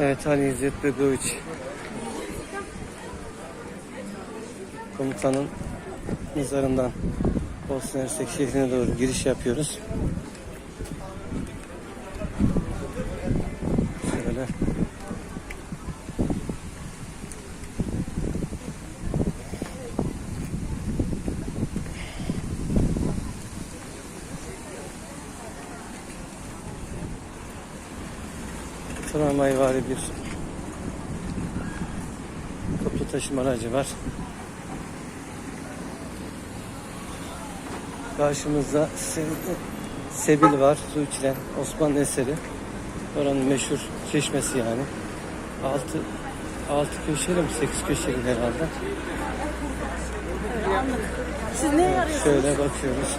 Evet Ali İzzet Begoviç komutanın mezarından Bosna Hersek şehrine doğru giriş yapıyoruz. Şöyle. Tramvay var bir toplu taşıma aracı var. Karşımızda Se- Sebil var, su içilen Osmanlı eseri. Oranın meşhur çeşmesi yani. Altı, altı köşeli mi, sekiz köşeli herhalde. Siz ne arıyorsunuz? Şöyle bakıyoruz.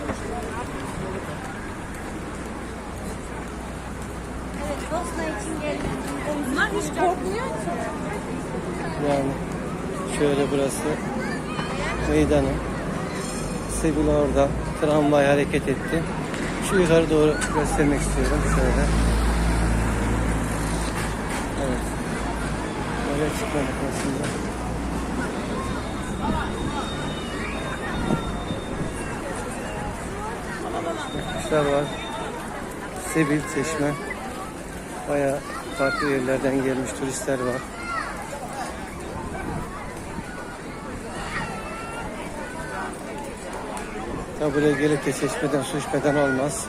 Bosna için geldim. Bunlar hiç korkmuyor ki. Yani şöyle burası meydanı. Sebil orada. Tramvay hareket etti. Şu yukarı doğru göstermek istiyorum. Şöyle. Evet. Oraya çıkma noktasında. Kuşlar var. Sebil Çeşme. Bayağı farklı yerlerden gelmiş turistler var. Tabi buraya gelip de çeşmeden su içmeden olmaz.